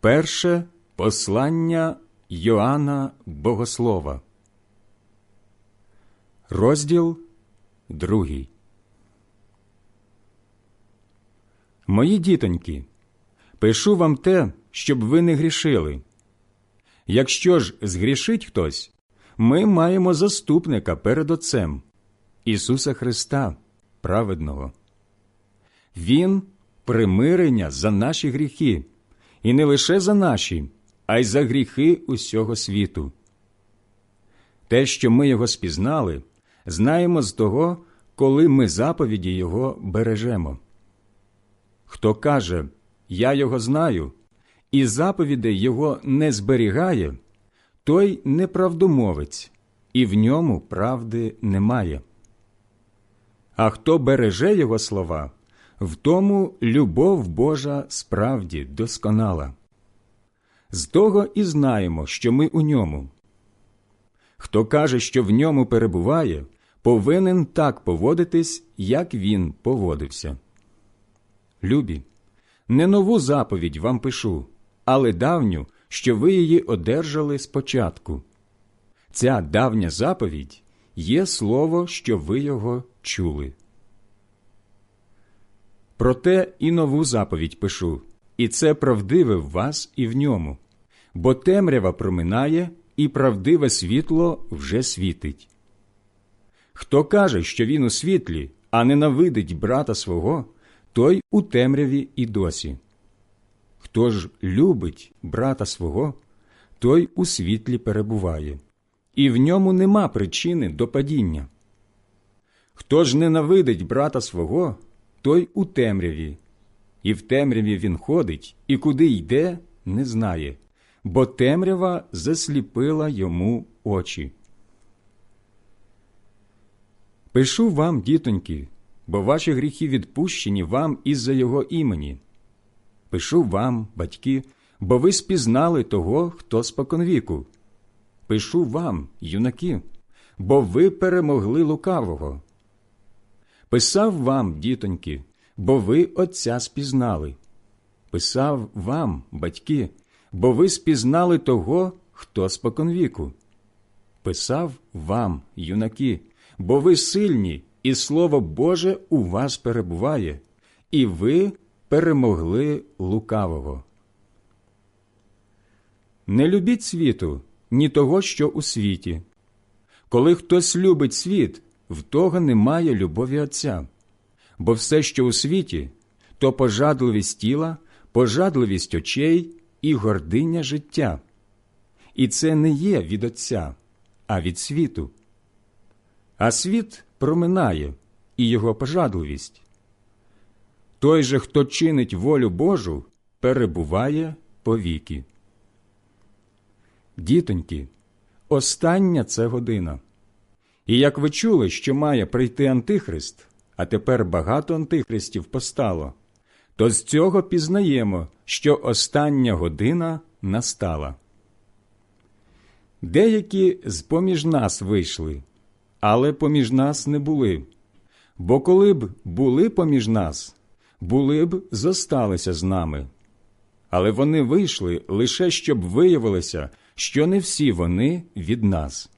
Перше послання Йоанна Богослова, розділ другий. Мої дітоньки, пишу вам те, щоб ви не грішили. Якщо ж згрішить хтось, ми маємо заступника перед Отцем Ісуса Христа, праведного. Він примирення за наші гріхи, і не лише за наші, а й за гріхи усього світу. Те, що ми його спізнали, знаємо з того, коли ми заповіді Його бережемо. Хто каже, Я його знаю, і заповідей Його не зберігає, той неправдомовець, і в ньому правди немає. А хто береже Його слова, в тому любов Божа справді досконала. З того і знаємо, що ми у ньому. Хто каже, що в ньому перебуває, повинен так поводитись, як він поводився. Любі, не нову заповідь вам пишу, але давню, що ви її одержали спочатку. Ця давня заповідь є слово, що ви його чули. Проте і нову заповідь пишу, і це правдиве в вас і в ньому, бо темрява проминає, і правдиве світло вже світить. Хто каже, що він у світлі, а ненавидить брата свого, той у темряві і досі. Хто ж любить брата свого, той у світлі перебуває, і в ньому нема причини до падіння. Хто ж ненавидить брата свого, той у темряві, і в темряві він ходить, і куди йде, не знає, бо темрява засліпила йому очі. Пишу вам, дітоньки, бо ваші гріхи відпущені вам із-за його імені. Пишу вам, батьки, бо ви спізнали того, хто споконвіку. Пишу вам, юнаки, бо ви перемогли лукавого. Писав вам, дітоньки, бо ви Отця спізнали. Писав вам, батьки, бо ви спізнали того, хто споконвіку. Писав вам, юнаки, бо ви сильні, і Слово Боже у вас перебуває, і ви перемогли лукавого. Не любіть світу, ні того, що у світі. Коли хтось любить світ, в того немає любові Отця. Бо все, що у світі, то пожадливість тіла, пожадливість очей і гординя життя. І це не є від Отця, а від світу. А світ проминає і його пожадливість. Той же, хто чинить волю Божу, перебуває повіки. Дітоньки, остання це година. І як ви чули, що має прийти Антихрист, а тепер багато антихристів постало, то з цього пізнаємо, що остання година настала. Деякі з поміж нас вийшли, але поміж нас не були. Бо коли б були поміж нас, були б зосталися з нами. Але вони вийшли лише щоб виявилося, що не всі вони від нас.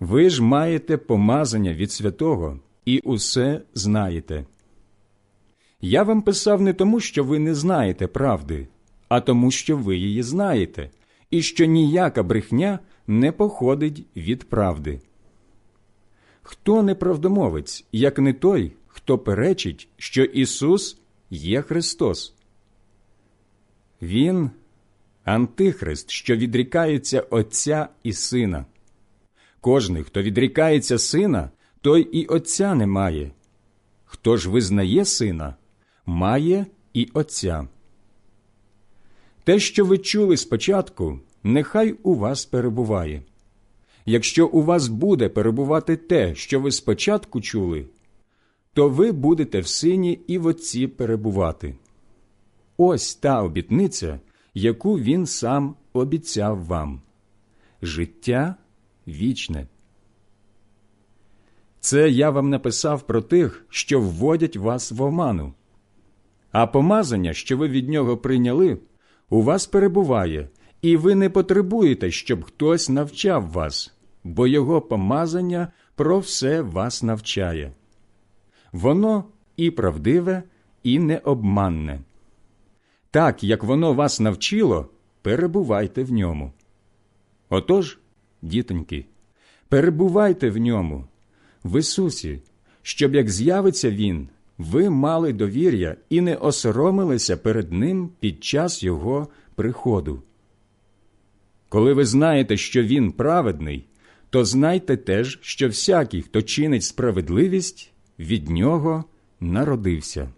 Ви ж маєте помазання від святого і усе знаєте. Я вам писав не тому, що ви не знаєте правди, а тому, що ви її знаєте, і що ніяка брехня не походить від правди. Хто неправдомовець, як не той, хто перечить, що Ісус є Христос? Він антихрист, що відрікається Отця і Сина. Кожний, хто відрікається сина, той і Отця не має. Хто ж визнає сина, має і Отця. Те, що ви чули спочатку, нехай у вас перебуває. Якщо у вас буде перебувати те, що ви спочатку чули, то ви будете в сині і в Отці перебувати. Ось та обітниця, яку він сам обіцяв вам життя вічне. Це я вам написав про тих, що вводять вас в оману. а помазання, що ви від нього прийняли, у вас перебуває, і ви не потребуєте, щоб хтось навчав вас, бо його помазання про все вас навчає. Воно і правдиве, і необманне. Так, як воно вас навчило, перебувайте в ньому. Отож, дітоньки, перебувайте в ньому, в Ісусі, щоб як з'явиться Він, ви мали довір'я і не осоромилися перед Ним під час Його приходу. Коли ви знаєте, що Він праведний, то знайте теж, що всякий, хто чинить справедливість, від нього народився.